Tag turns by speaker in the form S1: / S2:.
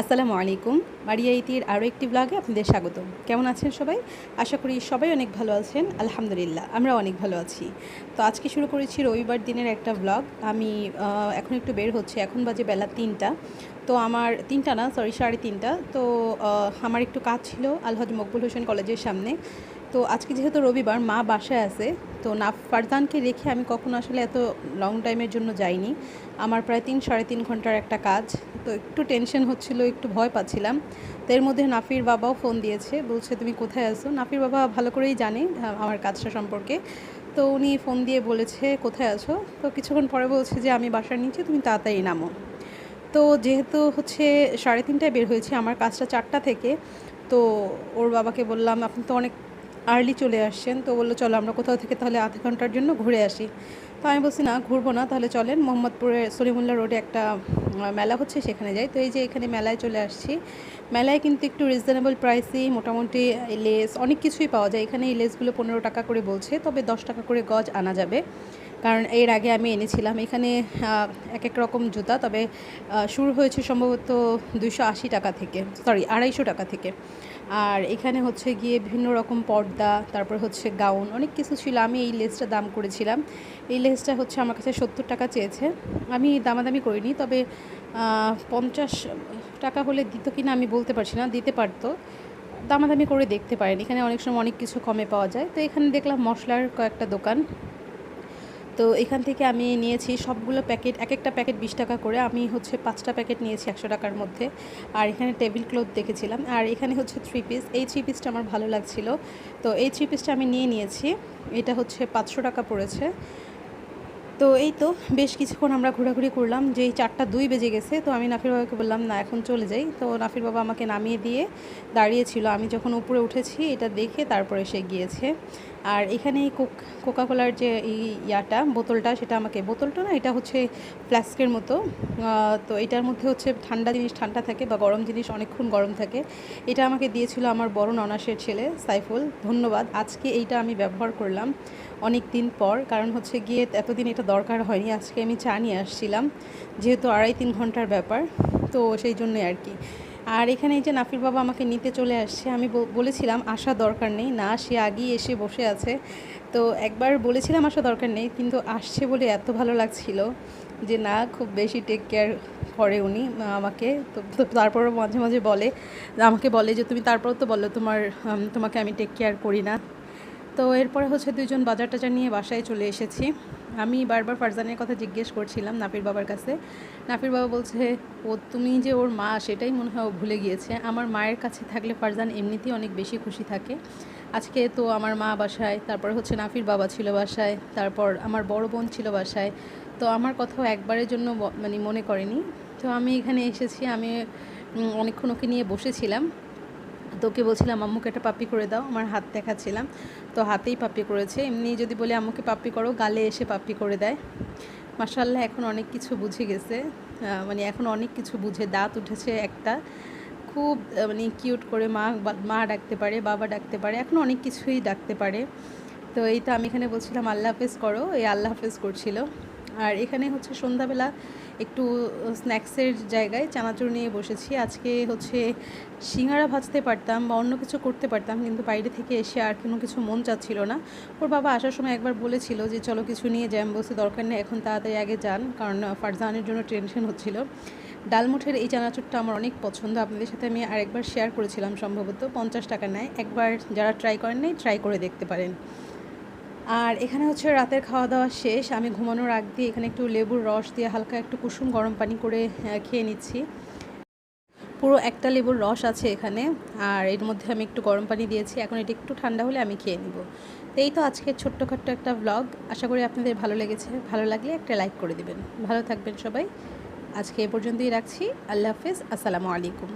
S1: আসসালামু আলাইকুম। মারিয়া ইতির আরও একটি ব্লগে আপনাদের স্বাগত কেমন আছেন সবাই? আশা করি সবাই অনেক ভালো আছেন। আলহামদুলিল্লাহ, আমরা অনেক ভালো আছি। তো আজকে শুরু করেছি রবিবার দিনের একটা ব্লগ আমি এখন একটু বের হচ্ছে। এখন বাজে বেলা তিনটা। তো আমার তিনটা না সরি সাড়ে তিনটা। তো আমার একটু কাজ ছিল, আলহাজ মকবুল হোসেন কলেজের সামনে। তো আজকে যেহেতু রবিবার, মা বাসায় আছে, তো না ফারদানকে রেখে আমি কখনো আসলে এত লং টাইমের জন্য যাইনি। আমার প্রায় তিন, সাড়ে তিন ঘণ্টার একটা কাজ, তো একটু টেনশন হচ্ছিল, একটু ভয় পাচ্ছিলাম। তো এর মধ্যে নাফির বাবাও ফোন দিয়েছে, বলছে, তুমি কোথায় আছো? নাফির বাবা ভালো করেই জানে আমার কাজটা সম্পর্কে। তো উনি ফোন দিয়ে বলেছে, কোথায় আছো? তো কিছুক্ষণ পরে বলছে যে, আমি বাসার নিচে, তুমি তাড়াতাড়ি নামো। তো যেহেতু হচ্ছে সাড়ে তিনটায় বের হয়েছে, আমার কাজটা চারটা থেকে, তো ওর বাবাকে বললাম, আপনি তো অনেক আর্লি চলে আসছেন, তো বলল, চলো, আমরা কোথাও থেকে তাহলে আধা ঘণ্টার জন্য ঘুরে আসি। তো আমি বলছি, না, ঘুরবো না, তাহলে চলেন। মোহাম্মদপুরে সলিমুল্লাহ রোডে একটা মেলা হচ্ছে, সেখানে যাই। তো এই যে এখানে মেলায় চলে আসছি। মেলায় কিন্তু একটু রিজনেবল প্রাইসেই মোটামুটি লেস অনেক কিছুই পাওয়া যায়। এখানে এই লেসগুলো পনেরো টাকা করে বলছে, তবে দশ টাকা করে গজ আনা যাবে। কারণ এর আগে আমি এনেছিলাম। এখানে এক এক রকম জুতা, তবে শুরু হয়েছে সম্ভবত দুশো আশি টাকা থেকে সরি আড়াইশো টাকা থেকে। আর এখানে হচ্ছে গিয়ে বিভিন্ন রকম পর্দা, তারপর হচ্ছে গাউন, অনেক কিছু ছিল। আমি এই লেসটা দাম করেছিলাম। এই লেসটা হচ্ছে আমার কাছে সত্তর টাকা চেয়েছে। আমি দামাদামি করিনি, তবে পঞ্চাশ টাকা হলে দিত কিনা আমি বলতে পারছি না, দিতে পারতো। দামাদামি করে দেখতে পারেন। এখানে অনেক সময় অনেক কিছু কমে পাওয়া যায়। তো এখানে দেখলাম মশলার কয়েকটা দোকান। তো এখান থেকে আমি নিয়েছি সবগুলো প্যাকেট এক একটা প্যাকেট বিশ টাকা করে। আমি হচ্ছে পাঁচটা প্যাকেট নিয়েছি একশো টাকার মধ্যে। আর এখানে টেবিল ক্লথ দেখেছিলাম। আর এখানে হচ্ছে থ্রি পিস এই থ্রি পিসটা আমার ভালো লাগছিল। তো এই থ্রি পিসটা আমি নিয়ে নিয়েছি। এটা হচ্ছে পাঁচশো টাকা পড়েছে। তো এই তো বেশ কিছুক্ষণ আমরা ঘোরাঘুরি করলাম। যেই চারটা দুই বেজে গেছে, তো আমি নাফির বাবাকে বললাম, না, এখন চলে যাই। তো নাফির বাবা আমাকে নামিয়ে দিয়ে দাঁড়িয়েছিল। আমি যখন উপরে উঠেছি, এটা দেখে তারপরে সে গিয়েছে। আর এখানে কোক, কোকাকোলার যে ইয়াটা, বোতলটা, সেটা আমাকে, বোতলটা না, এটা হচ্ছে ফ্লাস্কের মতো। তো এটার মধ্যে হচ্ছে ঠান্ডা জিনিস ঠান্ডা থাকে বা গরম জিনিস অনেকক্ষণ গরম থাকে। এটা আমাকে দিয়েছিল আমার বড় ননাসের ছেলে, সাইফুল। ধন্যবাদ। আজকে এইটা আমি ব্যবহার করলাম অনেক দিন পর। কারণ হচ্ছে গিয়ে এতদিন এটা দরকার হয়নি, আজকে আমি চা নিয়ে আসছিলাম। যেহেতু আড়াই তিন ঘণ্টার ব্যাপার, তো সেই জন্যই আর কি। আর এখানে এই যে নাফির বাবা আমাকে নিতে চলে আসছে, আমি বল- বলেছিলাম আসা দরকার নেই। না, সে আগেই এসে বসে আছে। তো একবার বলেছিলাম আসা দরকার নেই। কিন্তু আসছে বলে এত ভালো লাগছিল যে, না, খুব বেশি টেক কেয়ার করে উনি আমাকে। তো তারপরও মাঝে মাঝে বলে, আমাকে বলে যে, তুমি তারপর তো বলো তোমার তোমাকে আমি টেক কেয়ার করি না। তো এরপরে হচ্ছে দুজন বাজার টাজার নিয়ে বাসায় চলে এসেছি। আমি বারবার ফারজানের কথা জিজ্ঞেস করছিলাম নাপির বাবার কাছে। নাপির বাবা বলছে, ও, তুমি যে ওর মা, সেটাই মনে হয় ও ভুলে গিয়েছে। আমার মায়ের কাছে থাকলে ফারজান এমনিতেই অনেক বেশি খুশি থাকে। আজকে তো আমার মা বাসায়, তারপর হচ্ছে নাফির বাবা ছিল বাসায়, তারপর আমার বড় বোন ছিল বাসায়। তো আমার কথাও একবারের জন্য মানে মনে করেনি। তো আমি এখানে এসেছি, আমি অনেকক্ষণ ওকে নিয়ে বসেছিলাম। তো ওকে বলছিলাম, আম্মুকে একটা পাপ্পি করে দাও, আমার হাত দেখাচ্ছিলাম। তো হাতেই পাপ্পি করেছে। এমনি যদি বলি আম্মুকে পাপ্পি করো, গালে এসে পাপ্পি করে দেয়। মাসাল্লাহ এখন অনেক কিছু বুঝে গেছে। মানে এখন অনেক কিছু বুঝে, দাঁত উঠেছে একটা। খুব মানে কিউট করে মা মা ডাকতে পারে, বাবা ডাকতে পারে, এখন অনেক কিছুই ডাকতে পারে। তো এই তো আমি এখানে বলছিলাম, আল্লাহ হাফেজ করো, এই আল্লাহ হাফেজ করছিল। আর এখানে হচ্ছে সন্ধ্যাবেলা একটু স্ন্যাক্সের জায়গায় চানাচুর নিয়ে বসেছি। আজকে হচ্ছে সিঙ্গারা ভাজতে পারতাম বা অন্য কিছু করতে পারতাম, কিন্তু বাইরে থেকে এসে আর কোনো কিছু মন চাচ্ছিল না। ওর বাবা আসার সময় একবার বলেছিল যে, চলো কিছু নিয়ে জ্যাম বসে দরকার নেই, এখন তাড়াতাড়ি আগে যান। কারণ ফারজানের জন্য টেনশন হচ্ছিল। ডালমুঠের এই চানাচুরটা আমার অনেক পছন্দ। আপনাদের সাথে আমি আরেকবার শেয়ার করেছিলাম সম্ভবত। পঞ্চাশ টাকা নেয়। একবার যারা ট্রাই করেন নাই, ট্রাই করে দেখতে পারেন। আর এখানে হচ্ছে রাতের খাওয়া দাওয়া শেষ। আমি ঘুমানোর আগ দিয়ে এখানে একটু লেবুর রস দিয়ে হালকা একটু কুসুম গরম পানি করে খেয়ে নিচ্ছি। পুরো একটা লেবুর রস আছে এখানে, আর এর মধ্যে আমি একটু গরম পানি দিয়েছি। এখন এটা একটু ঠান্ডা হলে আমি খেয়ে নিব। তো এই তো আজকের ছোট্টখাট্ট একটা ব্লগ আশা করি আপনাদের ভালো লেগেছে। ভালো লাগলে একটা লাইক করে দিবেন। ভালো থাকবেন সবাই। আজকে এ পর্যন্তই রাখছি। আল্লাহ হাফেজ। আসসালামু আলাইকুম।